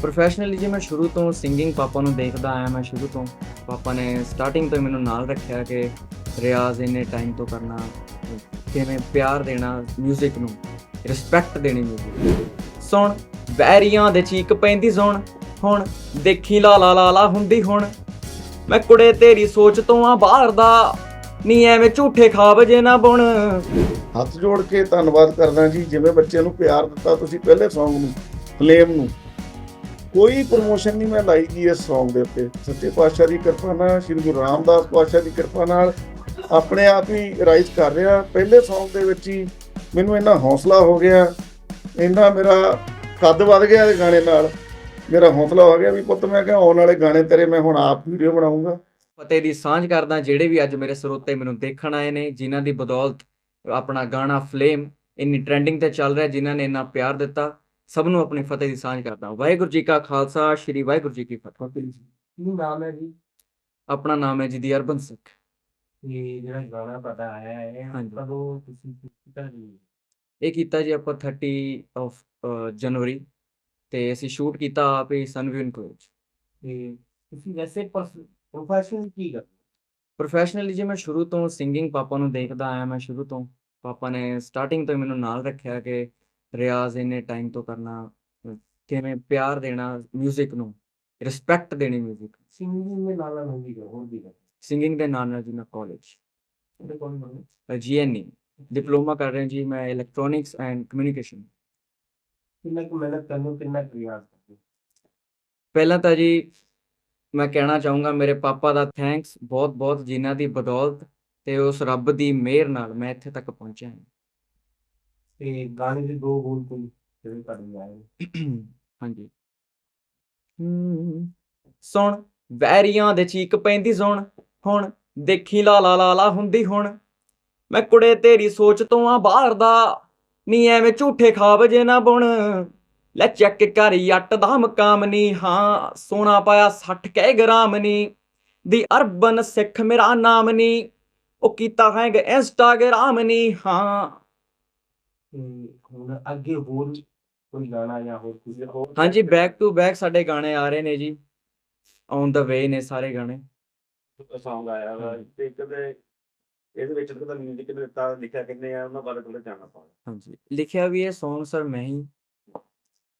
Professionally ਜੀ ਮੈਂ ਸ਼ੁਰੂ ਤੋਂ ਸਿੰਗਿੰਗ ਪਾਪਾ ਨੂੰ ਦੇਖਦਾ ਆਇਆ ਮੈਂ ਸ਼ੁਰੂ ਤੋਂ ਪਾਪਾ ਨੇ ਸਟਾਰਟਿੰਗ ਤੋਂ ਹੀ ਮੈਨੂੰ ਨਾਲ ਰੱਖਿਆ ਕਿ ਰਿਆਜ਼ ਇੰਨੇ ਟਾਈਮ ਤੋਂ ਕਰਨਾ ਕਿਵੇਂ ਪਿਆਰ ਦੇਣਾ 뮤직 ਨੂੰ ਰਿਸਪੈਕਟ ਦੇਣੀ 뮤직 ਸੁਣ ਬੈਰੀਆਂ ਦੇ ਚੀਕ ਪੈਂਦੀ ਸੁਣ ਹੁਣ ਦੇਖੀ ਲਾ ਲਾ ਲਾ ਲਾ ਹੁੰਦੀ ਹੁਣ ਮੈਂ ਕੁੜੇ ਤੇਰੀ ਸੋਚ ਤੋਂ ਆ ਬਾਹਰ ਦਾ ਨੀ ਐਵੇਂ ਝੂਠੇ ਖਾਬ ਜੇ ਨਾ ਬੁਣ ਹੱਥ ਜੋੜ ਕੇ ਧੰਨਵਾਦ ਕਰਦਾ ਜੀ ਜਿਵੇਂ ਬੱਚੇ ਨੂੰ ਪਿਆਰ ਦਿੱਤਾ ਤੁਸੀਂ ਪਹਿਲੇ Song ਨੂੰ ਫਲੇਮ ਨੂੰ ਕੋਈ ਪ੍ਰੋਮੋਸ਼ਨ ਨਹੀਂ ਮੈਂ ਲਾਈ ਜੀ ਇਸ Song ਦੇ ਉੱਤੇ। ਸੱਚੇ ਪਾਤਸ਼ਾਹ ਦੀ ਕਿਰਪਾ ਨਾਲ, ਸ਼੍ਰੀ ਗੁਰੂ ਰਾਮਦਾਸ ਪਾਤਸ਼ਾਹ ਦੀ ਕਿਰਪਾ ਨਾਲ ਆਪਣੇ ਆਪ ਹੀ ਰਾਈਜ਼ ਕਰ ਰਿਹਾ। ਪਹਿਲੇ Song ਦੇ ਵਿੱਚ ਹੀ ਮੈਨੂੰ ਇੰਨਾ ਹੌਸਲਾ ਹੋ ਗਿਆ, ਇੰਨਾ ਮੇਰਾ ਕੱਦ ਵੱਧ ਗਿਆ ਇਹ ਗਾਣੇ ਨਾਲ। ਮੇਰਾ ਹੌਸਲਾ ਹੋ ਗਿਆ ਵੀ ਪੁੱਤ ਮੈਂ ਕਿਹਾ ਆਉਣ ਵਾਲੇ ਗਾਣੇ ਤੇਰੇ ਮੈਂ ਹੁਣ ਆਪ ਵੀਡੀਓ ਬਣਾਉਂਗਾ। ਫਤਿਹ ਦੀ ਸਾਂਝ ਕਰਦਾ ਜਿਹੜੇ ਵੀ ਅੱਜ ਮੇਰੇ ਸਰੋਤੇ ਮੈਨੂੰ ਦੇਖਣ ਆਏ ਨੇ, ਜਿਨ੍ਹਾਂ ਦੀ ਬਦੌਲਤ ਆਪਣਾ ਗਾਣਾ ਫਲੇਮ ਇੰਨੀ ਟ੍ਰੈਂਡਿੰਗ ਤੇ ਚੱਲ ਰਿਹਾ, ਜਿਨ੍ਹਾਂ ਨੇ ਇੰਨਾ ਪਿਆਰ ਦਿੱਤਾ। ਸਭ ਨੂੰ ਆਪਣੀ ਫਤਿਹ ਦੀ ਸਾਂਝ ਕਰਦਾ ਵਾਹਿਗੁਰੂ ਜੀ ਕਾ ਖਾਲਸਾ ਸ੍ਰੀ ਵਾਹਿਗੁਰੂ ਜੀ ਕੀ ਫਤਿਹ। ਕੀ ਨਾਮ ਹੈ ਜੀ? ਆਪਣਾ ਨਾਮ ਹੈ ਜੀ ਦੀ ਅਰਬਨ ਸਿੱਖ। ਇਹ ਜਿਹੜਾ ਗਾਣਾ ਪਤਾ ਆਇਆ ਹੈ ਹਾਂਜੀ। ਕਦੋਂ ਤੁਸੀਂ ਕੀਤਾ ਜੀ? ਇਹ ਕੀਤਾ ਜੀ ਆਪਾਂ 30 ਆਫ ਜਨਵਰੀ ਤੇ ਅਸੀਂ ਸ਼ੂਟ ਕੀਤਾ ਆਪੇ ਸਨਵਿਊਨ ਕਾਲਜ ਤੇ ਤੁਸੀਂ ਵੈਸੇ ਪ੍ਰੋਫੈਸ਼ਨ ਕੀ ਕਰਦੇ ਪ੍ਰੋਫੈਸ਼ਨਲੀ ਜੀ ਮੈਂ ਸ਼ੁਰੂ ਤੋਂ ਸਿੰਗਿੰਗ ਪਾਪਾ ਨੂੰ ਦੇਖਦਾ ਆਇਆ ਮੈਂ ਸ਼ੁਰੂ ਤੋਂ। ਪਾਪਾ ਨੇ ਸਟਾਰਟਿੰਗ ਤੋਂ ਹੀ ਮੈਨੂੰ ਨਾਲ ਰੱਖਿਆ ਕਿ ਰਿਆਜ਼ ਇੰਨੇ ਟਾਈਮ ਤੋਂ ਕਰਨਾ ਅਹ ਕਿਵੇਂ ਪਿਆਰ ਦੇਣਾ 뮤직 ਨੂੰ ਰਿਸਪੈਕਟ ਦੇਣੀ 뮤직 ਸਿੰਗਿੰਗ ਦੇ ਨਾਲ ਨਾਲ ਹੁੰਦੀ ਹੈ ਹੋਰ ਵੀ ਕਰਦੇ ਸਿੰਗਿੰਗ ਦੇ ਨਾਲ ਨਾਲ ਜੀ ਮੈਂ ਕਾਲਜ ਉਹਦੇ ਕੋਲ ਮੰਨ ਜੀਐਨਈ ਡਿਪਲੋਮਾ ਕਰ ਰਿਹਾ ਜੀ ਮੈਂ ਇਲੈਕਟ੍ਰੋਨਿਕਸ ਐਂਡ ਕਮਿਊਨੀਕੇਸ਼ਨ ਕਿੰਨਾ ਕੁ ਮਿਹਨਤ ਕਰਨੋਂ ਕਿੰਨਾ ਕੁ ਰਿਆਜ਼ ਕਰਦੇ ਪਹਿਲਾਂ ਤਾਂ ਜੀ ਮੈਂ ਕਹਿਣਾ ਚਾਹੂੰਗਾ ਮੇਰੇ ਪਾਪਾ ਦਾ ਥੈਂਕਸ ਬਹੁਤ ਬਹੁਤ ਜਿਨ੍ਹਾਂ ਦੀ ਬਦੌਲਤ ਤੇ ਉਸ ਰੱਬ ਦੀ ਮਿਹਰ ਨਾਲ ਮੈਂ ਇੱਥੇ ਤੱਕ ਪਹੁੰਚਿਆ ਹਾਂ ਤੇ ਗਾਣੇ ਦੇ ਦੋ ਬੋਲ ਕੋਈ ਜਿਹੜੇ ਕਰਦੇ ਆਏ ਹਾਂਜੀ। ਸੁਣ ਵੈਰੀਆਂ ਦੇ ਚੀਕ ਪੈਂਦੀ ਸੁਣ ਹੁਣ ਦੇਖੀ ਲਾ ਲਾ ਲਾ ਲਾ ਹੁੰਦੀ ਹੁਣ। ਮੈਂ ਕੁੜੇ ਤੇਰੀ ਸੋਚ ਤੋਂ ਆ ਬਾਹਰ ਦਾ ਨੀ ਐਵੇਂ ਝੂਠੇ ਖਾਬ ਜੇ ਨਾ ਬੁਣ। ਲੈ ਚੈੱਕ ਕਰ ਯੱਟ ਦਾ ਮਕਾਮ ਨੀ ਹਾਂ ਸੋਨਾ ਪਾਇਆ 60 ਕੈ ਗ੍ਰਾਮ ਨੀ। ਦੀ ਅਰਬਨ ਸਿੱਖ ਮੇਰਾ ਨਾਮ ਨੀ ਉਹ ਕੀਤਾ ਹੈਂਗ ਇੰਸਟਾਗ੍ਰਾਮ ਨੀ ਹਾਂ। ਤੇ ਹੁਣ ਅੱਗੇ ਹੋਰ ਕੋਈ ਗਾਣਾ ਜਾਂ ਹੋਰ ਕੁਝ ਹੋਰ ਹਾਂਜੀ ਬੈਕ ਟੂ ਬੈਕ ਸਾਡੇ ਗਾਣੇ ਆ ਰਹੇ ਨੇ ਜੀ। ਔਨ ਦਾ ਵੇ ਨੇ ਸਾਰੇ ਗਾਣੇ। ਸੌਂਗ ਆਇਆ ਵਾ ਤੇ ਕਦੇ ਇਹਦੇ ਵਿੱਚ ਤਾਂ ਮਿਊਜ਼ਿਕ ਦੇ ਦਿੱਤਾ ਲਿਖਿਆ ਕਿੰਨੇ ਆ ਉਹਨਾਂ ਬਾਰੇ ਥੋੜਾ ਜਾਣਨਾ ਪਾਉਂਦਾ ਹਾਂਜੀ। ਲਿਖਿਆ ਵੀ ਇਹ Song ਸਰ ਮੈਂ ਹੀ।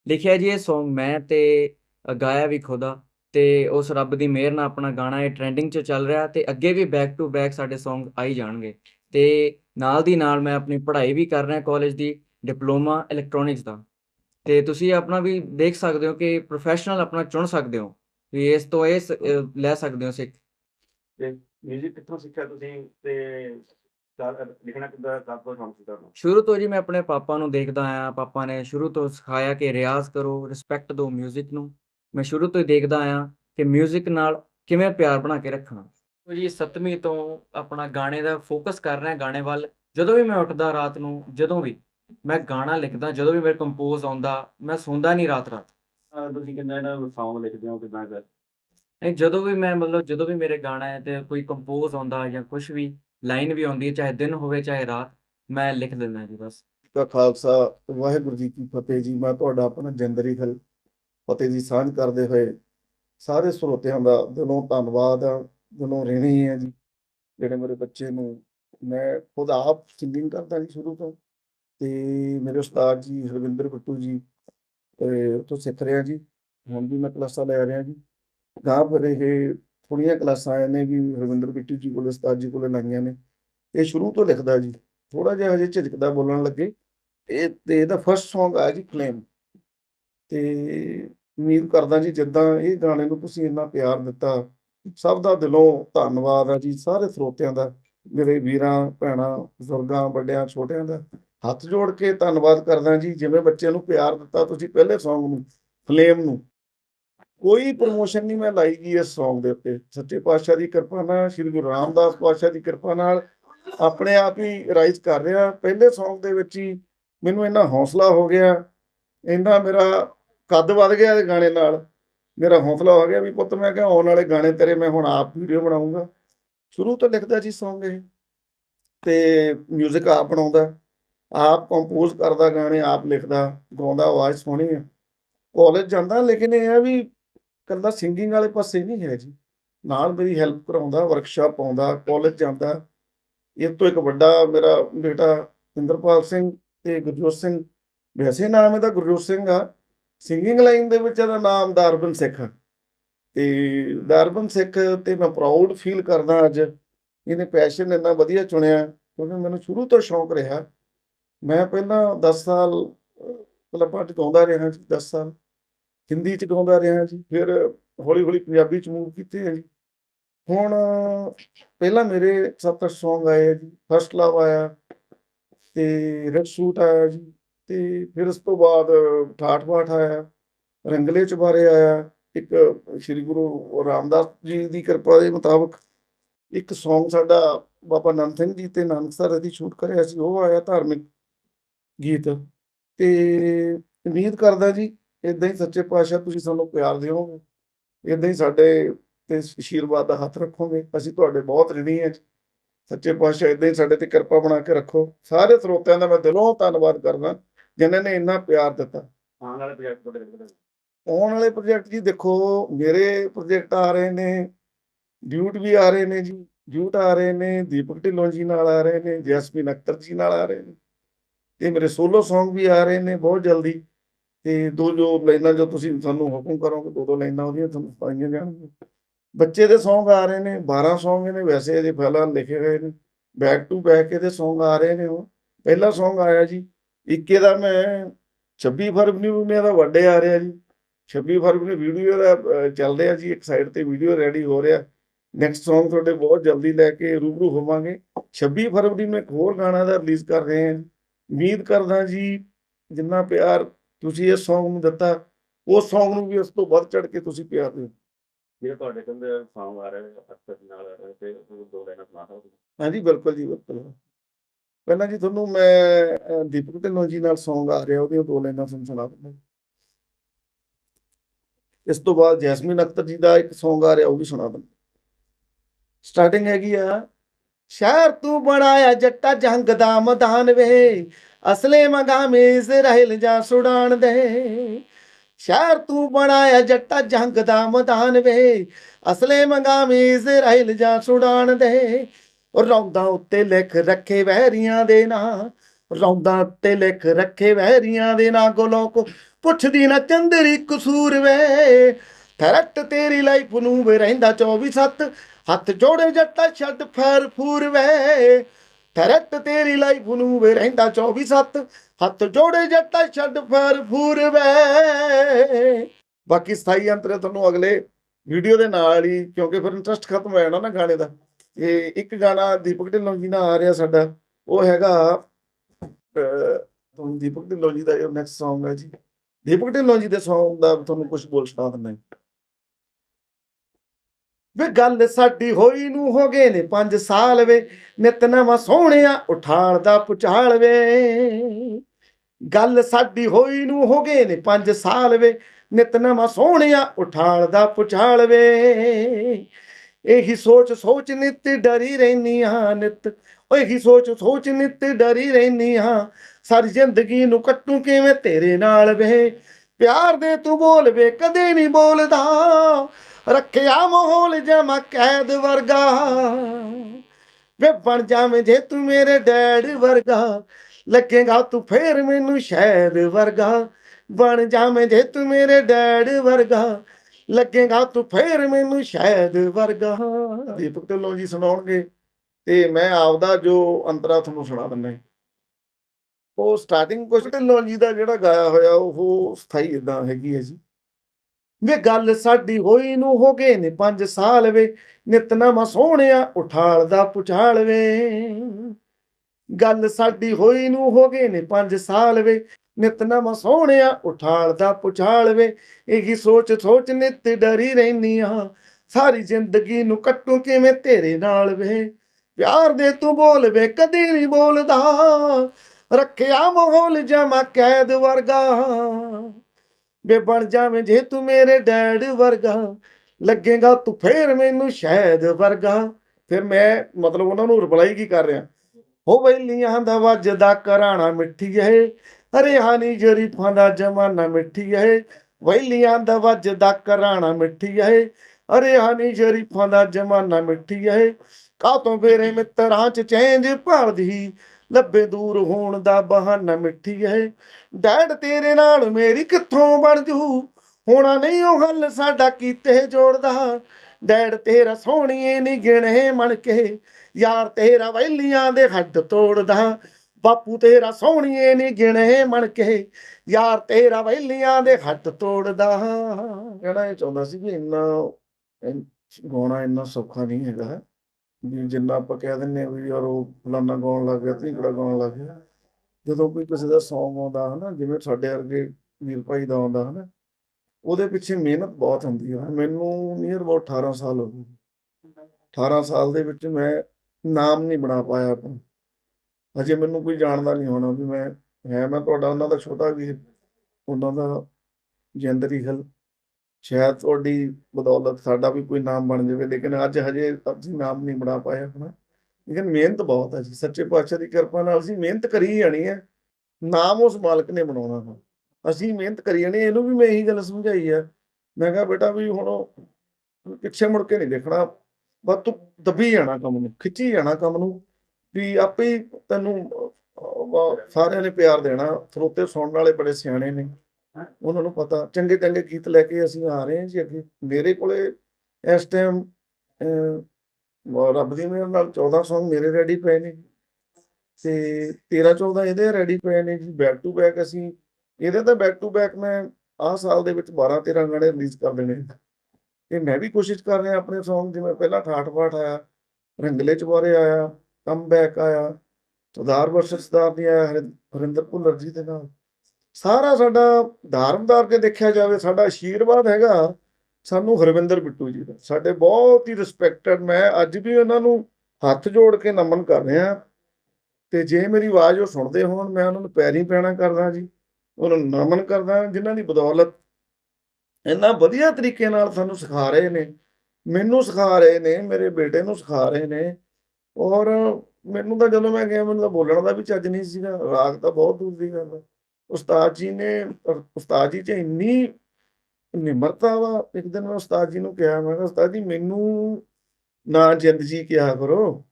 ਲਿਖਿਆ ਜੀ ਇਹ Song ਮੈਂ ਤੇ ਗਾਇਆ ਵੀ ਖੁਦਾ ਤੇ ਉਸ ਰੱਬ ਦੀ ਮਿਹਰ ਨਾਲ ਆਪਣਾ ਗਾਣਾ ਇਹ ਟ੍ਰੈਂਡਿੰਗ 'ਚ ਚੱਲ ਰਿਹਾ ਤੇ ਅੱਗੇ ਵੀ ਬੈਕ ਟੂ ਬੈਕ ਸਾਡੇ Song ਆਈ ਜਾਣਗੇ। ਤੇ ਨਾਲ ਦੀ ਨਾਲ ਮੈਂ ਆਪਣੀ ਪੜ੍ਹਾਈ ਵੀ ਕਰ ਰਿਹਾ ਕਾਲਜ ਦੀ ਡਿਪਲੋਮਾ ਇਲੈਕਟ੍ਰੋਨਿਕਸ ਦਾ ਤੇ ਤੁਸੀਂ ਆਪਣਾ ਵੀ ਦੇਖ ਸਕਦੇ ਹੋ ਕਿ ਪ੍ਰੋਫੈਸ਼ਨਲ ਆਪਣਾ ਚੁਣ ਸਕਦੇ ਹੋ ਵੀ ਇਸ ਤੋਂ ਇਹ ਸ- ਅ, ਲੈ ਸਕਦੇ ਹੋ ਸਿੱਖ ਮਿਊਜ਼ਿਕ ਕਿੱਥੋਂ ਸਿੱਖਿਆ ਤੁਸੀਂ ਤੇ ਕਰ- ਲਿਖਣਾ ਕਿੱਦਾਂ ਕਰਦਾ ਸ਼ੌਂਕ ਸੀ ਤੁਹਾਨੂੰ ਸ਼ੁਰੂ ਤੋਂ ਜੀ ਮੈਂ ਆਪਣੇ ਪਾਪਾ ਨੂੰ ਦੇਖਦਾ ਆਇਆ ਪਾਪਾ ਨੇ ਸ਼ੁਰੂ ਤੋਂ ਸਿਖਾਇਆ ਕਿ ਰਿਆਜ਼ ਕਰੋ ਰਿਸਪੈਕਟ ਦਿਓ 뮤직 ਨੂੰ ਮੈਂ ਸ਼ੁਰੂ ਤੋਂ ਹੀ ਦੇਖਦਾ ਆਇਆ ਕਿ 뮤직 ਨਾਲ ਕਿਵੇਂ ਪਿਆਰ ਬਣਾ ਕੇ ਰੱਖਣਾ ਤੋ ਜੀ 7ਵੀਂ ਤੋਂ ਆਪਣਾ ਗਾਣੇ ਦਾ ਫੋਕਸ ਕਰ ਰਿਹਾ ਗਾਣੇ ਵੱਲ। ਜਦੋਂ ਵੀ ਮੈਂ ਉੱਠਦਾ ਰਾਤ ਨੂੰ ਜਦੋਂ ਵੀ ਮੈਂ ਗਾਣਾ ਲਿਖਦਾ ਜਦੋਂ ਵੀ ਮੇਰੇ ਕੰਪੋਜ਼ ਆਉਂਦਾ ਮੈਂ ਸੌਂਦਾ ਨਹੀਂ ਰਾਤ ਰਾਤ ਤੁਸੀਂ ਕਿੰਨਾ ਇਹਨਾਂ ਸੌਂਗ ਲਿਖਦੇ ਹੋ ਕਿਦਾਂ ਕਰ? ਨਹੀਂ ਜਦੋਂ ਵੀ ਮੈਂ ਮਤਲਬ ਜਦੋਂ ਵੀ ਮੇਰੇ ਗਾਣਾ ਹੈ ਤੇ ਕੋਈ ਕੰਪੋਜ਼ ਆਉਂਦਾ ਜਾਂ ਕੁਝ ਵੀ ਲਾਈਨ ਵੀ ਆਉਂਦੀ ਹੈ ਚਾਹੇ ਦਿਨ ਹੋਵੇ ਚਾਹੇ ਰਾਤ ਮੈਂ ਲਿਖ ਦਿੰਦਾ ਜੀ ਬਸ। ਦਾ ਖਾਲਸਾ ਵਾਹਿਗੁਰੂ ਜੀ ਕੀ ਫਤਿਹ ਜੀ। ਮੈਂ ਤੁਹਾਡਾ ਆਪਣਾ ਜੰਦਰੀ ਖਲ ਫਤਿਹ ਦੀ ਸਾਂਝ ਕਰਦੇ ਹੋਏ ਸਾਰੇ ਸਰੋਤਿਆਂ ਦਾ ਦਿਲੋਂ ਧੰਨਵਾਦ ਆ ਦਿਲੋਂ ਰਹਿਣੀ ਹੈ ਜੀ। ਜਿਹੜੇ ਮੇਰੇ ਬੱਚੇ ਨੂੰ, ਮੈਂ ਖੁਦ ਆਪ ਸਿੰਗਿੰਗ ਕਰਦਾ ਜੀ ਸ਼ੁਰੂ ਤੋਂ ਤੇ ਮੇਰੇ ਉਸਤਾਦ ਜੀ ਹਰਵਿੰਦਰ ਬਿੱਟੂ ਜੀ, ਤੇ ਸਿੱਖ ਰਿਹਾ ਜੀ। ਹੁਣ ਵੀ ਮੈਂ ਕਲਾਸਾਂ ਲੈ ਰਿਹਾ ਜੀ। ਗਾਂ ਫਿਰ ਇਹ ਥੋੜੀਆਂ ਕਲਾਸਾਂ ਆਏ ਨੇ ਵੀ ਹਰਵਿੰਦਰ ਬਿੱਟੂ ਜੀ ਕੋਲ, ਉਸਤਾਦ ਜੀ ਕੋਲ ਲਾਈਆਂ ਨੇ। ਇਹ ਸ਼ੁਰੂ ਤੋਂ ਲਿਖਦਾ ਜੀ। ਥੋੜਾ ਜਿਹਾ ਹਜੇ ਝਿਜਕਦਾ ਬੋਲਣ ਲੱਗੇ। ਇਹ ਤੇ ਇਹਦਾ ਫਰਸਟ Song ਆਇਆ ਜੀ ਫਲੇਮ ਤੇ ਉਮੀਦ ਕਰਦਾ ਜੀ ਜਿੱਦਾਂ ਇਹ ਗਾਣੇ ਨੂੰ ਤੁਸੀਂ ਇੰਨਾ ਪਿਆਰ ਦਿੱਤਾ ਸਭ ਦਾ ਦਿਲੋਂ ਧੰਨਵਾਦ ਹੈ ਜੀ, ਸਾਰੇ ਸਰੋਤਿਆਂ ਦਾ, ਮੇਰੇ ਵੀਰਾਂ, ਭੈਣਾਂ, ਬਜ਼ੁਰਗਾਂ, ਵੱਡਿਆਂ, ਛੋਟਿਆਂ ਦਾ। ਹੱਥ ਜੋੜ ਕੇ ਧੰਨਵਾਦ ਕਰਦਾ ਜੀ, ਜਿਵੇਂ ਬੱਚੇ ਨੂੰ ਪਿਆਰ ਦਿੱਤਾ ਤੁਸੀਂ ਪਹਿਲੇ Song ਨੂੰ ਫਲੇਮ ਨੂੰ। ਕੋਈ ਪ੍ਰੋਮੋਸ਼ਨ ਨਹੀਂ ਮੈਂ ਲਾਈ ਗਈ ਇਸ Song ਦੇ ਉੱਤੇ। ਸੱਚੇ ਪਾਤਸ਼ਾਹ ਦੀ ਕਿਰਪਾ ਨਾਲ, ਸ਼੍ਰੀ ਗੁਰੂ ਰਾਮਦਾਸ ਪਾਤਸ਼ਾਹ ਦੀ ਕਿਰਪਾ ਨਾਲ ਆਪਣੇ ਆਪ ਹੀ ਰਾਈਜ਼ ਕਰ ਰਿਹਾ। ਪਹਿਲੇ Song ਦੇ ਵਿੱਚ ਹੀ ਮੈਨੂੰ ਇੰਨਾ ਹੌਸਲਾ ਹੋ ਗਿਆ, ਇੰਨਾ ਮੇਰਾ ਕੱਦ ਵੱਧ ਗਿਆ ਗਾਣੇ ਨਾਲ। ਮੇਰਾ ਹੌਸਲਾ ਹੋ ਗਿਆ ਵੀ ਪੁੱਤ ਮੈਂ ਕਿਹਾ ਆਉਣ ਵਾਲੇ ਗਾਣੇ ਤੇਰੇ ਮੈਂ ਹੁਣ ਆਪ ਵੀਡੀਓ ਬਣਾਉਂਗਾ। ਸ਼ੁਰੂ ਤੋਂ ਲਿਖਦਾ ਜੀ Song ਇਹ। ਤੇ 뮤직 ਆਪ ਬਣਾਉਂਦਾ। ਆਪ ਕੰਪੋਜ਼ ਕਰਦਾ ਗਾਣੇ, ਆਪ ਲਿਖਦਾ, ਗਾਉਂਦਾ, ਆਵਾਜ਼ ਸੋਹਣੀ ਹੈ ਕਾਲਜ ਜਾਂਦਾ ਲੇਕਿਨ ਇਹ ਹੈ ਵੀ ਕੱਲਾ ਸਿੰਗਿੰਗ ਵਾਲੇ ਪਾਸੇ ਨਹੀਂ ਹੈ ਜੀ। ਨਾਲ ਮੇਰੀ ਹੈਲਪ ਕਰਾਉਂਦਾ ਵਰਕਸ਼ਾਪ ਆਉਂਦਾ ਕਾਲਜ ਜਾਂਦਾ। ਇਹ ਤੋਂ ਇੱਕ ਵੱਡਾ ਮੇਰਾ ਬੇਟਾ ਇੰਦਰਪਾਲ ਸਿੰਘ ਤੇ ਗੁਰਜੋਤ ਸਿੰਘ। ਵੈਸੇ ਨਾਮ ਇਹਦਾ ਗੁਰਜੋਤ ਸਿੰਘ ਆ। ਸਿੰਗਿੰਗ ਲਾਈਨ ਦੇ ਵਿੱਚ ਇਹਦਾ ਨਾਮ ਦਰਬਨ ਸਿੱਖ। ਤੇ ਦਰਬਨ ਸਿੱਖ ਤੇ ਮੈਂ ਪ੍ਰਾਊਡ ਫੀਲ ਕਰਦਾ ਅੱਜ। ਇਹਨੇ ਪੈਸ਼ਨ ਇੰਨਾ ਵਧੀਆ ਚੁਣਿਆ, ਕਿਉਂਕਿ ਮੈਨੂੰ ਸ਼ੁਰੂ ਤੋਂ ਸ਼ੌਂਕ ਰਿਹਾ। ਮੈਂ ਪਹਿਲਾਂ 10 ਸਾਲ ਕਲੱਬਾਂ 'ਚ ਗਾਉਂਦਾ ਰਿਹਾ ਜੀ 10 ਸਾਲ। ਹਿੰਦੀ 'ਚ ਗਾਉਂਦਾ ਰਿਹਾ ਜੀ, ਫਿਰ ਹੌਲੀ ਹੌਲੀ ਪੰਜਾਬੀ 'ਚ ਮੂਵ ਕੀਤੇ ਆ ਜੀ। ਹੁਣ ਪਹਿਲਾਂ ਮੇਰੇ 7-8 ਸੌਂਗ ਆਏ ਜੀ। ਫਸਟ ਲਵ ਆਇਆ, ਤੇ ਰੈਡ ਸੂਟ ਆਇਆ ਜੀ। ਤੇ ਫਿਰ ਉਸ ਤੋਂ ਬਾਅਦ ਠਾਠ ਬਾਠ ਆਇਆ, ਰੰਗਲੇ ਚੁਬਾਰੇ ਆਇਆ, ਇੱਕ ਸ੍ਰੀ ਗੁਰੂ ਰਾਮਦਾਸ ਜੀ ਦੀ ਕਿਰਪਾ ਦੇ ਮੁਤਾਬਕ ਇੱਕ Song ਸਾਡਾ ਬਾਬਾ ਨੰਦ ਸਿੰਘ ਜੀ ਤੇ ਨਾਨਕ ਦੀ ਸ਼ੂਟ ਕਰਿਆ ਸੀ, ਉਹ ਆਇਆ ਧਾਰਮਿਕ ਗੀਤ। ਤੇ ਉਮੀਦ ਕਰਦਾ ਜੀ ਇਦਾਂ ਹੀ ਸੱਚੇ ਪਾਤਸ਼ਾਹ ਤੁਸੀਂ ਸਾਨੂੰ ਪਿਆਰ ਦਿਓਗੇ ਇਦਾਂ ਹੀ ਸਾਡੇ ਤੇ ਆਸ਼ੀਰਵਾਦ ਦਾ ਹੱਥ ਰੱਖੋਗੇ, ਅਸੀਂ ਤੁਹਾਡੇ ਬਹੁਤ ਰਿਣੀ ਹਾਂ ਸੱਚੇ ਪਾਤਸ਼ਾਹ ਇਦਾਂ ਹੀ ਸਾਡੇ ਤੇ ਕਿਰਪਾ ਬਣਾ ਕੇ ਰੱਖੋ। ਸਾਰੇ ਸਰੋਤਿਆਂ ਦਾ ਮੈਂ ਦਿਲੋਂ ਧੰਨਵਾਦ ਕਰਦਾ। ਜਿਨ੍ਹਾਂ ਨੇ ਇੰਨਾ ਪਿਆਰ ਦਿੱਤਾ। ਆਉਣ ਵਾਲੇ ਪ੍ਰੋਜੈਕਟ ਤੁਹਾਡੇ ਕਿਹੜੇ ਆਉਣ ਵਾਲੇ ਪ੍ਰੋਜੈਕਟ ਜੀ ਦੇਖੋ ਮੇਰੇ ਪ੍ਰੋਜੈਕਟ ਆ ਰਹੇ ਨੇ ਡਿਊਟ ਵੀ ਆ ਰਹੇ ਨੇ ਜੀ। ਡਿਊਟ ਆ ਰਹੇ ਨੇ ਦੀਪਕ ਢਿੱਲੋਂ ਜੀ ਨਾਲ ਆ ਰਹੇ ਨੇ ਜੈਸਮੀਨ ਅਖਤਰ ਜੀ ਨਾਲ ਆ ਰਹੇ ਨੇ। ਤੇ ਮੇਰੇ ਸੋਲੋ Song ਵੀ ਆ ਰਹੇ ਨੇ ਬਹੁਤ ਜਲਦੀ। ਤੇ ਦੋ ਜੋ ਲਾਈਨਾਂ ਜੋ ਤੁਸੀਂ ਸਾਨੂੰ ਹੁਕਮ ਕਰੋਗੇ ਦੋ ਦੋ ਲਾਈਨਾਂ ਉਹਦੀਆਂ ਤੁਹਾਨੂੰ ਪਾਈਆਂ ਜਾਣਗੀਆਂ। ਬੱਚੇ ਦੇ Song ਆ ਰਹੇ ਨੇ 12 Song ਨੇ ਵੈਸੇ ਇਹਦੇ ਪਹਿਲਾਂ ਲਿਖੇ ਗਏ ਨੇ। ਬੈਕ ਟੂ ਬੈਕ ਇਹਦੇ Song ਆ ਰਹੇ ਨੇ ਉਹ। ਪਹਿਲਾ Song ਆਇਆ ਜੀ ਇੱਕ ਇਹਦਾ ਮੈਂ 26 ਫਰਵਰੀ ਨੂੰ ਇਹਦਾ ਵੱਡੇ ਆ ਰਿਹਾ ਜੀ। 26 ਫਰਵਰੀ ਨੂੰ ਵੀਡੀਓ ਦਾ ਅਹ, ਚੱਲ ਰਿਹਾ ਜੀ ਇੱਕ ਸਾਈਡ ਤੇ ਵੀਡੀਓ ਰੈਡੀ ਹੋ ਰਿਹਾ। ਨੈਕਸਟ Song ਤੁਹਾਡੇ ਬਹੁਤ ਜਲਦੀ ਲੈ ਕੇ ਰੂਬਰੂ ਹੋਵਾਂਗੇ। 26 ਫਰਵਰੀ ਨੂੰ ਇੱਕ ਹੋਰ ਗਾਣਾ ਦਾ ਰਿਲੀਜ਼ ਕਰ ਰਹੇ ਹਾਂ ਉਮੀਦ ਕਰਦਾ ਜੀ ਜਿੰਨਾ ਪਿਆਰ ਤੁਸੀਂ ਇਸ Song ਨੂੰ ਦਿੱਤਾ ਉਸ Song ਨੂੰ ਵੀ ਉਸ ਤੋਂ ਵੱਧ ਚੜ ਕੇ ਤੁਸੀਂ ਪਿਆਰ ਦਿਓ। ਜਿਹੜੇ ਤੁਹਾਡੇ ਕਹਿੰਦੇ Song ਆ ਰਹੇ ਅਕਸਰ ਨਾਲ ਆ ਰਹੇ ਤੇ ਉਹ ਦੋ ਲਾਈਨਾਂ ਸੁਣਾ ਸਕਦੇ ਹੋ? ਹਾਂਜੀ ਬਿਲਕੁਲ ਜੀ ਬਿਲਕੁਲ। ਪਹਿਲਾਂ ਜੀ ਤੁਹਾਨੂੰ ਮੈਂ ਦੀਪਕ ਢਿੱਲੋਂ ਜੀ ਨਾਲ Song ਆ ਰਿਹਾ, ਉਹਦੀਆਂ ਦੋ ਲਾਈਨਾਂ ਤੁਹਾਨੂੰ ਸੁਣਾ ਦਿੰਦਾ ਇਸ ਤੋਂ ਬਾਅਦ ਜੈਸਮੀਨ ਅਖਤਰ ਜੀ ਦਾ ਇੱਕ Song ਆ ਰਿਹਾ, ਉਹ ਵੀ ਸੁਣਾ ਦਿੰਦਾ ਸਟਾਰਟਿੰਗ ਹੈਗੀ ਆ, ਸ਼ਹਿਰ ਤੂੰ ਬਣਾਇਆ ਜੱਟਾ ਜੰਗ ਦਾ ਮੈਦਾਨ ਵੇ, ਅਸਲੇ ਮੰਗਾਵੇਂ ਰਹਿਲ ਜਾਂ ਸੁਡਾਨ ਦੇ। ਸ਼ਹਿਰ ਤੂੰ ਬਣਾਇਆ ਜੱਟਾ ਜੰਗ ਦਾ ਮੈਦਾਨ ਵੇ, ਅਸਲੇ ਮੰਗਾਵੇਂ ਰਹਿਲ ਜਾਂ ਸੁਡਾਨ ਦੇ। ਰੌਂਦਾਂ ਉੱਤੇ ਲਿਖ ਰੱਖੇ ਵਹਿਰੀਆਂ ਦੇ ਨਾਂ, ਰੌਂਦਾਂ ਉੱਤੇ ਲਿਖ ਰੱਖੇ ਵਹਿਰੀਆਂ ਦੇ ਨਾਂ ਕੋਲੋਂ ਕੋ ਪੁੱਛਦੀ ਨਾ ਚੰਦਰੀ ਕਸੂਰ ਵੇ। ਥਰਟ ਤੇਰੀ ਲਾਈਫ ਨੂੰ ਵੇ ਰਹਿੰਦਾ 24 ਸੱਤ, ਹੱਥ ਜੋੜੇ ਜੱਟਾ ਛੱਡ ਫਰ ਫੂਰ ਵੇ। ਥਰਟ ਤੇਰੀ ਲਾਈਫ ਨੂੰ ਵੇ ਰਹਿੰਦਾ 24 ਸੱਤ, ਹੱਥ ਜੋੜੇ ਜੱਟਾ ਛੱਡ ਫਰ ਫੂਰ ਵੇ। ਬਾਕੀ ਸਥਾਈ ਅੰਤਰੇ ਤੁਹਾਨੂੰ ਅਗਲੇ ਵੀਡੀਓ ਦੇ ਨਾਲ ਹੀ, ਕਿਉਂਕਿ ਫਿਰ ਇੰਟਰਸਟ ਖਤਮ ਹੋ ਜਾਣਾ ਨਾ ਗਾਣੇ ਦਾ। ਇਹ ਇੱਕ ਗਾਣਾ ਦੀਪਕ ਢਿੱਲੋਂ ਜੀ ਨਾਲ ਆ ਰਿਹਾ ਸਾਡਾ, ਉਹ ਹੈਗਾ ਤੁਹਾਨੂੰ ਦੀਪਕ ਢਿੱਲੋਂ ਜੀ ਦਾ ਇਹ ਨੈਕਸਟ Song ਹੈ ਜੀ। ਦੀਪਕ ਢਿੱਲੋਂ ਜੀ ਦੇ Song ਦਾ ਤੁਹਾਨੂੰ ਕੁਝ ਬੋਲ ਸੁਣਾ ਦਿੰਦਾ ਵੇ ਗੱਲ ਸਾਡੀ ਹੋਈ ਨੂੰ ਹੋ ਗਏ ਨੇ 5 ਸਾਲ ਵੇ, ਨਿਤ ਨਵਾਂ ਸੋਹਣਿਆ ਉਠਾਲ ਦਾ ਪੁਚਾਲ ਵੇ। ਗੱਲ ਸਾਡੀ ਹੋਈ ਨੂੰ ਹੋ ਗਏ ਨੇ 5 ਸਾਲ ਵੇ, ਨਿਤ ਨਵਾਂ ਸੋਹਣਿਆ ਉਠਾਲ ਦਾ ਪੁਚਾਲ ਵੇ। ਇਹੀ ਸੋਚ ਸੋਚ ਨਿਤ ਡਰੀ ਰਹਿਨੀ ਹਾਂ ਨਿਤ। ਓ ਇਹੀ ਸੋਚ ਸੋਚ ਨਿਤ ਡਰੀ ਰਹਿਨੀ ਹਾਂ ਸਾਰੀ ਜ਼ਿੰਦਗੀ ਨੂੰ ਕੱਟੂ ਕਿਵੇਂ ਤੇਰੇ ਨਾਲ ਵੇ? ਪਿਆਰ ਦੇ ਤੂੰ ਬੋਲ ਵੇ, ਕਦੇ ਨਹੀਂ ਬੋਲਦਾ। ਰੱਖਿਆ ਮਾਹੌਲ ਜਮਾ ਕੈਦ ਵਰਗਾ। ਵੇ ਬਣ ਜਾਵੇਂ ਜੇ ਤੂੰ ਮੇਰੇ ਡੈਡ ਵਰਗਾ। ਲੱਗੇਗਾ ਤੂੰ ਫੇਰ ਮੈਨੂੰ ਸ਼ਾਇਦ ਵਰਗਾ। ਬਣ ਜਾਵੇਂ ਜੇ ਤੂੰ ਮੇਰੇ ਡੈਡ ਵਰਗਾ। ਲੱਗੇਗਾ ਤੂੰ ਫੇਰ ਮੈਨੂੰ ਸ਼ਾਇਦ ਵਰਗਾ। ਦੀਪਕ ਢਿੱਲੋਂ ਜੀ ਸੁਣਾਉਣਗੇ। ਤੇ ਮੈਂ ਆਪਦਾ ਜੋ ਅੰਤਰਾ ਤੁਹਾਨੂੰ ਸੁਣਾ ਦਿੰਦਾ ਉਹ ਸਟਾਰਟਿੰਗ ਕੁਛ ਢਿੱਲੋਂ ਜੀ ਦਾ ਜਿਹੜਾ ਗਾਇਆ ਹੋਇਆ, ਉਹ ਸਥਾਈ ਇਦਾਂ ਹੈਗੀ ਹੈ ਜੀ। ਵੇ ਗੱਲ ਸਾਡੀ ਹੋਈ ਨੂੰ ਹੋ ਗਏ ਨੇ 5 ਸਾਲ ਵੇ, ਨਿਤ ਸੋਹਣਿਆ ਉਠਾਲ ਦਾ ਪੁਚਾਲ ਵੇ। ਗੱਲ ਸਾਡੀ ਹੋਈ ਨੂੰ ਹੋ ਗਏ ਨੇ 5 ਸਾਲ ਵੇ ਨਿਤ ਨਵਾਂ ਸੋਹਣਿਆ ਉਠਾਲ ਦਾ ਪੁਚਾਲ ਵੇ ਇਹੀ ਸੋਚ ਸੋਚ ਨਿਤ ਡਰੀ ਰਹਿਨੀ ਆ ਸਾਰੀ ਜ਼ਿੰਦਗੀ ਨੂੰ ਕੱਟੂ ਕਿਵੇਂ ਤੇਰੇ ਨਾਲ ਵੇ? ਪਿਆਰ ਦੇ ਤੂੰ ਬੋਲ ਵੇ, ਕਦੇ ਨਹੀਂ ਬੋਲਦਾ। ਰੱਖਿਆ ਮਾਹੌਲ ਜਮਾ ਕੈਦ ਵਰਗਾ। ਵੇ ਬਣ ਜਾਵੇਂ ਜੇ ਤੂੰ ਮੇਰੇ ਡੈਡ ਵਰਗਾ। ਲੱਗੇਗਾ ਤੂੰ ਫੇਰ ਮੈਨੂੰ ਸ਼ਾਇਦ ਵਰਗਾ। ਫਿਰ ਮੈਂ ਮਤਲਬ ਉਹਨਾਂ ਨੂੰ ਰਿਪਲਾਈ ਕੀ ਕਰ ਰਿਹਾ? ਹੋ ਬੈਲੀਆਂ ਦਾ ਵੱਜਦਾ ਕਰਾਣਾ ਮਿੱਠੀ ਹੈ ਅਰੇ ਹਾਨੀ ਜਰੀਫਾਂ ਦਾ ਜਮਾਨਾ ਮਿੱਠੀ ਹੈ। ਵੈਲੀਆਂ ਦਾ ਵੱਜਦਾ ਕਰਾਣਾ ਮਿੱਠੀ ਏ ਅਰੇ ਹਾਨੀ ਸ਼ਰੀਫਾਂ ਦਾ ਜਮਾਨਾ ਮਿੱਠੀ ਏ ਕਾਤੋਂ ਫੇਰੇ ਮਿੱਤਰਾਂ ਚ ਚੇਂਜ ਭਾਲਦੀ ਲੱਭੇ ਦੂਰ ਹੋਣ ਦਾ ਬਹਾਨਾ ਮਿੱਠੀ ਹੈ। ਡੈਡ ਤੇਰੇ ਨਾਲ ਮੇਰੀ ਕਿੱਥੋਂ ਬਣ ਜੂ? ਹੋਣਾ ਨਹੀਂ ਉਹ ਹੱਲ ਸਾਡਾ ਕੀਤੇ ਜੋੜਦਾ। ਡੈਡ ਤੇਰਾ ਸੋਹਣੀਏ ਨਹੀਂ ਗਿਣੇ ਮਣ ਕੇ ਯਾਰ ਤੇਰਾ ਵੈਲੀਆਂ ਦੇ ਹੱਡ ਤੋੜਦਾ। ਬਾਪੂ ਤੇਰਾ ਸੋਹਣੀਏ ਨਹੀਂ ਗਿਣੇ ਮਣ ਕੇ, ਯਾਰ ਤੇਰਾ ਵੈਲੀਆਂ ਦੇ ਹੱਡ ਤੋੜਦਾ ਕਹਿਣਾ ਇਹ ਚਾਹੁੰਦਾ ਸੀ ਵੀ ਇੰਨਾ ਗਾਉਣਾ ਇੰਨਾ ਸੌਖਾ ਨਹੀਂ ਹੈਗਾ। ਜਿੰਨਾ ਆਪਾਂ ਕਹਿ ਦਿੰਨੇ ਵੀ ਯਾਰ ਉਹ ਫਲਾਨਾ ਗਾਉਣ ਲੱਗ ਗਿਆ ਧੀਂਕੜਾ ਗਾਉਣ ਲੱਗ ਗਿਆ। ਜਦੋਂ ਕੋਈ ਕਿਸੇ ਦਾ ਸੌਂਗ ਆਉਂਦਾ ਹਨਾ, ਜਿਵੇਂ ਸਾਡੇ ਵਰਗੇ ਵੀਰ ਭਾਈ ਦਾ ਆਉਂਦਾ ਹਨਾ, ਉਹਦੇ ਪਿੱਛੇ ਮਿਹਨਤ ਬਹੁਤ ਹੁੰਦੀ ਹੈ ਮੈਨੂੰ ਨੀਅਰ ਅਬਾਊਟ 18 ਸਾਲ ਹੋ ਗਏ। 18 ਸਾਲ ਦੇ ਵਿੱਚ ਮੈਂ ਨਾਮ ਨਹੀਂ ਬਣਾ ਪਾਇਆ ਆਪਣਾ ਅਜੇ ਮੈਨੂੰ ਕੋਈ ਜਾਣਦਾ ਨਹੀਂ ਹੋਣਾ ਵੀ ਮੈਂ ਹੈ ਮੈਂ ਤੁਹਾਡਾ, ਉਹਨਾਂ ਦਾ ਛੋਟਾ ਵੀਰ, ਉਹਨਾਂ ਦਾ ਜੈਂਦਰੀ ਹਲ ਸ਼ਾਇਦ ਤੁਹਾਡੀ ਬਦੌਲਤ ਸਾਡਾ ਵੀ ਕੋਈ ਨਾਮ ਬਣ ਜਾਵੇ, ਲੇਕਿਨ ਅੱਜ ਹਜੇ ਅਸੀਂ ਨਾਮ ਨਹੀਂ ਬਣਾ ਪਾਇਆ ਆਪਣਾ ਲੇਕਿਨ ਮਿਹਨਤ ਬਹੁਤ ਹੈ ਜੀ, ਸੱਚੇ ਪਾਤਸ਼ਾਹ ਦੀ ਕਿਰਪਾ ਨਾਲ ਅਸੀਂ ਮਿਹਨਤ ਕਰੀ ਜਾਣੀ ਹੈ। ਨਾਮ ਉਸ ਮਾਲਕ ਨੇ ਬਣਾਉਣਾ ਹੈ ਅਸੀਂ ਮਿਹਨਤ ਕਰੀ ਜਾਣੀ ਇਹਨੂੰ ਵੀ ਮੈਂ ਇਹੀ ਗੱਲ ਸਮਝਾਈ ਹੈ ਮੈਂ ਕਿਹਾ, ਬੇਟਾ ਵੀ ਹੁਣ ਪਿੱਛੇ ਮੁੜ ਕੇ ਨਹੀਂ ਦੇਖਣਾ। ਬਸ ਤੂੰ ਦੱਬੀ ਜਾਣਾ ਕੰਮ ਨੂੰ, ਖਿੱਚੀ ਜਾਣਾ ਕੰਮ ਨੂੰ। ਵੀ ਆਪੇ ਤੈਨੂੰ ਸਾਰਿਆਂ ਨੇ ਪਿਆਰ ਦੇਣਾ ਸਰੋਤੇ ਸੁਣਨ ਵਾਲੇ ਬੜੇ ਸਿਆਣੇ ਨੇ। ਉਹਨਾਂ ਨੂੰ ਪਤਾ ਚੰਗੇ ਚੰਗੇ ਗੀਤ ਲੈ ਕੇ ਅਸੀਂ ਆ ਰਹੇ ਹਾਂ ਜੀ ਅੱਗੇ। ਮੇਰੇ ਕੋਲੇ ਇਸ ਟਾਈਮ ਰੱਬ ਦੀ ਮਿਹਰ ਨਾਲ 14 Song ਮੇਰੇ ਰੈਡੀ ਪਏ ਨੇ। ਤੇ 13 14 ਇਹਦੇ ਰੈਡੀ ਪਏ ਨੇ ਜੀ। ਬੈਕ ਟੂ ਬੈਕ ਅਸੀਂ ਇਹਦੇ ਤਾਂ ਬੈਕ ਟੂ ਬੈਕ ਮੈਂ ਆਹ ਸਾਲ ਦੇ ਵਿੱਚ 12 13 ਗਾਣੇ ਰਿਲੀਜ਼ ਕਰ ਦੇਣੇ। ਤੇ ਮੈਂ ਵੀ ਕੋਸ਼ਿਸ਼ ਕਰ ਰਿਹਾ ਆਪਣੇ Song ਜਿਵੇਂ ਪਹਿਲਾਂ ਠਾਠ ਬਾਠ ਆਇਆ ਰੰਗਲੇ ਚਵਾਰੇ ਆਇਆ ਕਮ ਬੈਕ ਆਇਆ। ਸਰਦਾਰ ਵਰਸਸ ਸਰਦਾਰ ਦੀ ਆਇਆ ਹਰਿੰਦਰ ਭੁੱਲਰ ਜੀ ਦੇ ਨਾਲ। ਸਾਰਾ ਸਾਡਾ ਧਾਰਮਦਾਰ ਕੇ ਦੇਖਿਆ ਜਾਵੇ, ਸਾਡਾ ਆਸ਼ੀਰਵਾਦ ਹੈਗਾ। ਸਾਨੂੰ ਹਰਵਿੰਦਰ ਬਿੱਟੂ ਜੀ ਦਾ। ਸਾਡੇ ਬਹੁਤ ਹੀ ਰਿਸਪੈਕਟਡ ਮੈਂ ਅੱਜ ਵੀ ਉਹਨਾਂ ਨੂੰ ਹੱਥ ਜੋੜ ਕੇ ਨਮਨ ਕਰ ਰਿਹਾ। ਤੇ ਜੇ ਮੇਰੀ ਆਵਾਜ਼ ਉਹ ਸੁਣਦੇ ਹੋਣ, ਮੈਂ ਉਹਨਾਂ ਨੂੰ ਪੈਰੀ ਪੈਣਾ ਕਰਦਾ ਜੀ। ਉਹਨਾਂ ਨੂੰ ਨਮਨ ਕਰਦਾ, ਜਿਨ੍ਹਾਂ ਦੀ ਬਦੌਲਤ ਇੰਨਾ ਵਧੀਆ ਤਰੀਕੇ ਨਾਲ ਸਾਨੂੰ ਸਿਖਾ ਰਹੇ ਨੇ। ਮੈਨੂੰ ਸਿਖਾ ਰਹੇ ਨੇ, ਮੇਰੇ ਬੇਟੇ ਨੂੰ ਸਿਖਾ ਰਹੇ ਨੇ। ਔਰ ਮੈਨੂੰ ਤਾਂ ਜਦੋਂ ਮੈਂ ਗਿਆ ਮੈਨੂੰ ਤਾਂ ਬੋਲਣ ਦਾ ਵੀ ਚੱਜ ਨਹੀਂ ਸੀਗਾ, ਰਾਗ ਤਾਂ ਬਹੁਤ ਦੂਰ ਦੀ ਗੱਲ ਹੈ ਉਸਤਾਦ ਜੀ ਨੇ ਉਸਤਾਦ ਜੀ 'ਚ ਇੰਨੀ ਨਿਮਰਤਾ ਵਾ, ਇੱਕ ਦਿਨ ਮੈਂ ਉਸਤਾਦ ਜੀ ਨੂੰ ਕਿਹਾ, ਮੈਂ ਕਿਹਾ, ਉਸਤਾਦ ਜੀ, ਮੈਨੂੰ ਨਾ ਜਿੰਦ ਜੀ ਕਿਹਾ ਕਰੋ।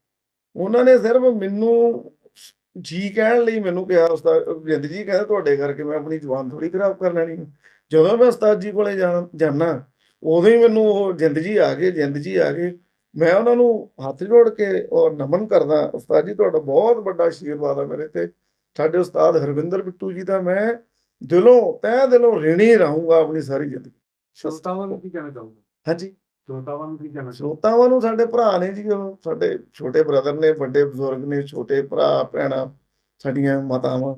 ਉਹਨਾਂ ਨੇ ਸਿਰਫ ਮੈਨੂੰ ਜੀ ਕਹਿਣ ਲਈ ਮੈਨੂੰ ਕਿਹਾ, ਉਸਤਾਦ ਜਿੰਦ ਜੀ ਕਹਿੰਦਾ, ਤੁਹਾਡੇ ਕਰਕੇ ਮੈਂ ਆਪਣੀ ਜ਼ੁਬਾਨ ਥੋੜੀ ਖਰਾਬ ਕਰ ਲੈਣੀ ਜਦੋਂ ਮੈਂ ਉਸਤਾਦ ਜੀ ਕੋਲੇ ਜਾਣਾ ਜਾਣਾ ਉਦੋਂ ਹੀ ਮੈਨੂੰ ਉਹ ਜਿੰਦ ਜੀ ਆ ਗਏ, ਜਿੰਦ ਜੀ ਆ ਗਏ। ਮੈਂ ਉਹਨਾਂ ਨੂੰ ਹੱਥ ਜੋੜ ਕੇ ਔਰ ਨਮਨ ਕਰਦਾ ਉਸਤਾਦ ਜੀ ਤੁਹਾਡਾ ਬਹੁਤ ਵੱਡਾ ਆਸ਼ੀਰਵਾਦ ਹੈ ਮੇਰੇ ਤੇ। ਸਾਡੇ ਉਸਤਾਦ ਹਰਵਿੰਦਰ ਬਿੱਟੂ ਜੀ ਦਾ ਮੈਂ ਦਿਲੋਂ ਤਹਿ ਦਿਲੋਂ ਰਿਣੀ ਰਹੂੰਗਾ ਆਪਣੀ ਸਾਰੀ ਜ਼ਿੰਦਗੀ। ਸ਼ਰੋਤਾਵਾਂ ਨੂੰ ਕੀ ਕਹਿਣਾ ਚਾਹੋਗੇ? ਹਾਂਜੀ। ਸ਼ਰੋਤਾਵਾਂ ਨੂੰ ਕੀ ਕਹਿਣਾ ਸਰੋਤਾਵਾਂ ਨੂੰ ਸਾਡੇ ਭਰਾ ਨੇ ਜੀ ਉਹ ਸਾਡੇ ਛੋਟੇ ਬ੍ਰਦਰ ਨੇ ਵੱਡੇ ਬਜ਼ੁਰਗ ਨੇ ਛੋਟੇ ਭਰਾ ਭੈਣਾਂ ਸਾਡੀਆਂ ਮਾਤਾਵਾਂ।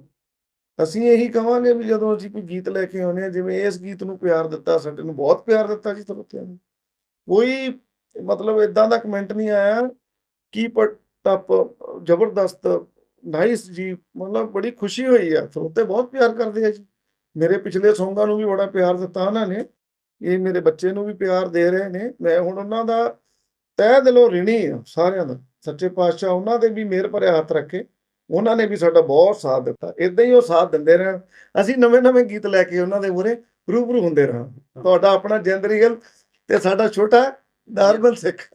ਅਸੀਂ ਇਹੀ ਕਵਾਂਗੇ ਵੀ ਜਦੋਂ ਅਸੀਂ ਕੋਈ ਗੀਤ ਲੈ ਕੇ ਆਉਂਦੇ ਹਾਂ ਜਿਵੇਂ ਇਸ ਗੀਤ ਨੂੰ ਪਿਆਰ ਦਿੱਤਾ ਸਾਡੇ ਨੂੰ ਬਹੁਤ ਪਿਆਰ ਦਿੱਤਾ ਜੀ ਸਰੋਤਿਆਂ ਨੇ। ਕੋਈ ਮਤਲਬ ਇਦਾਂ ਦਾ ਕਮੈਂਟ ਨਹੀਂ ਆਇਆ ਕੀ ਟੱਪ ਜ਼ਬਰਦਸਤ ਨਾਈਸ ਜੀ ਮਤਲਬ ਬੜੀ ਖੁਸ਼ੀ ਹੋਈ ਆ। ਸਰੋਤੇ ਬਹੁਤ ਪਿਆਰ ਕਰਦੇ ਆ ਜੀ। ਮੇਰੇ ਪਿਛਲੇ ਸੌਂਗਾਂ ਨੂੰ ਵੀ ਬੜਾ ਪਿਆਰ ਦਿੱਤਾ ਉਹਨਾਂ ਨੇ। ਇਹ ਮੇਰੇ ਬੱਚੇ ਨੂੰ ਵੀ ਪਿਆਰ ਦੇ ਰਹੇ ਨੇ। ਮੈਂ ਹੁਣ ਉਹਨਾਂ ਦਾ ਤਹਿ ਦਿਲੋਂ ਰਿਣੀ ਆ ਸਾਰਿਆਂ ਦਾ। ਸੱਚੇ ਪਾਤਸ਼ਾਹ ਉਹਨਾਂ ਦੇ ਵੀ ਮਿਹਰ ਭਰਿਆ ਹੱਥ ਰੱਖੇ। ਉਹਨਾਂ ਨੇ ਵੀ ਸਾਡਾ ਬਹੁਤ ਸਾਥ ਦਿੱਤਾ। ਇਦਾਂ ਹੀ ਉਹ ਸਾਥ ਦਿੰਦੇ ਰਹਿਣ। ਅਸੀਂ ਨਵੇਂ-ਨਵੇਂ ਗੀਤ ਲੈ ਕੇ ਉਹਨਾਂ ਦੇ ਮੂਹਰੇ ਰੂਬਰੂ ਹੁੰਦੇ ਰਹਾਂ ਤੁਹਾਡਾ ਆਪਣਾ ਜੈਂਦਰੀਗਲ ਤੇ ਸਾਡਾ ਛੋਟਾ ਨਾਰਮਲ ਸਿੱਖ।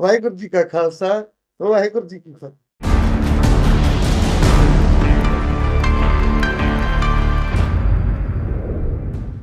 ਵਾਹਿਗੁਰੂ ਜੀ ਕਾ ਖਾਲਸਾ ਵਾਹਿਗੁਰੂ ਜੀ ਕੀ ਫਤਿਹ।